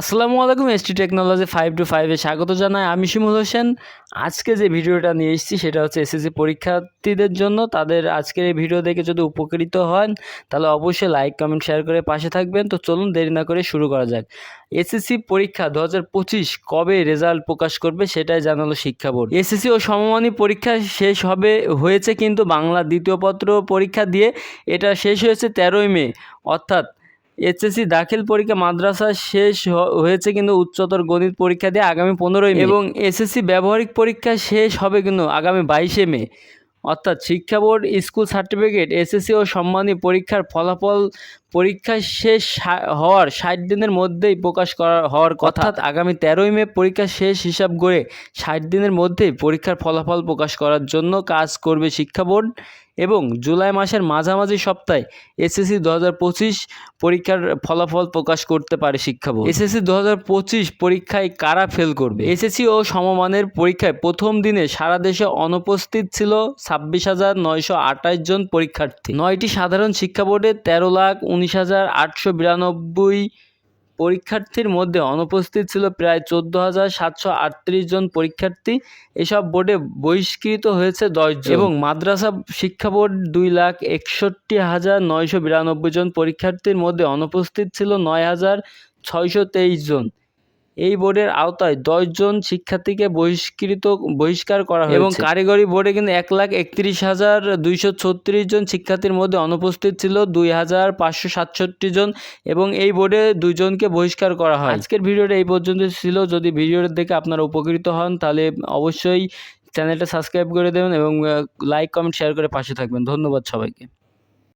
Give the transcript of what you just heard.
আসসালামু আলাইকুম ST technology five two ফাইভে স্বাগত জানাই। আমি শিমুল হোসেন। আজকে যে ভিডিওটা নিয়ে এসেছি, সেটা হচ্ছে এসএসসি পরীক্ষার্থীদের জন্য। তাদের আজকের এই ভিডিও দেখে যদি উপকৃত হন, তাহলে অবশ্যই লাইক কমেন্ট শেয়ার করে পাশে থাকবেন। তো চলুন দেরি না করে শুরু করা যাক। এসএসসি পরীক্ষা দু হাজার পঁচিশ কবে রেজাল্ট প্রকাশ করবে, সেটাই জানালো শিক্ষা বোর্ড। এসএসসি ও সমমানী পরীক্ষা শেষ হবে, হয়েছে কিন্তু বাংলা দ্বিতীয় পত্র পরীক্ষা দিয়ে। এটা শেষ হয়েছে তেরোই মে। অর্থাৎ এইচএসসি দাখিল পরীক্ষা মাদ্রাসা শেষ হয়েছে কিন্তু উচ্চতর গণিত পরীক্ষা দিয়ে আগামী পনেরোই মে। এবং এসএসসি ব্যবহারিক পরীক্ষা শেষ হবে কিন্তু আগামী বাইশে মে। অর্থাৎ শিক্ষা বোর্ড স্কুল সার্টিফিকেট এসএসসি ও সম্মানী পরীক্ষার ফলাফল পরীক্ষা শেষ হওয়ার ষাট দিনের মধ্যেই প্রকাশ করা হওয়ার কথা। আগামী তেরোই মে পরীক্ষা শেষ হিসাব করে ষাট দিনের মধ্যেই পরীক্ষার ফলাফল প্রকাশ করার জন্য কাজ করবে শিক্ষা বোর্ড এবং জুলাই মাসের মাঝামাঝি সপ্তাহে এসএসসি দু হাজার পঁচিশ পরীক্ষার ফলাফল প্রকাশ করতে পারে শিক্ষা বোর্ড। এসএসসি দু হাজার পঁচিশ পরীক্ষায় কারা ফেল করবে? এসএসসি ও সমমানের পরীক্ষায় প্রথম দিনে সারা দেশে অনুপস্থিত ছিল ছাব্বিশ হাজার নয়শো আঠাশ জন পরীক্ষার্থী। নয়টি সাধারণ শিক্ষা বোর্ডে তেরো লাখ উনিশ হাজার আটশো বিরানব্বই পরীক্ষার্থীর মধ্যে অনুপস্থিত ছিল প্রায় চোদ্দ হাজার সাতশো আটত্রিশ জন পরীক্ষার্থী। এসব বোর্ডে বহিষ্কৃত হয়েছে দশ জন। এবং মাদ্রাসা শিক্ষা বোর্ড দুই লাখ একষট্টি হাজার নয়শো বিরানব্বই জন পরীক্ষার্থীর মধ্যে অনুপস্থিত ছিল নয় হাজার ছয়শো তেইশ জন। এই বোর্ডের আওতায় দশজন শিক্ষার্থীকে বহিষ্কৃত বহিষ্কার করা হয় এবং কারিগরি বোর্ডে কিন্তু এক লাখ একত্রিশ হাজার দুইশো ছত্রিশ জন শিক্ষার্থীর মধ্যে অনুপস্থিত ছিল দুই হাজার পাঁচশো সাতষট্টি জন এবং এই বোর্ডে দুইজনকে বহিষ্কার করা হয়। আজকের ভিডিওটা এই পর্যন্ত ছিল। যদি ভিডিওটা দেখে আপনারা উপকৃত হন তাহলে অবশ্যই চ্যানেলটা সাবস্ক্রাইব করে দেবেন এবং লাইক কমেন্ট শেয়ার করে পাশে থাকবেন। ধন্যবাদ সবাইকে।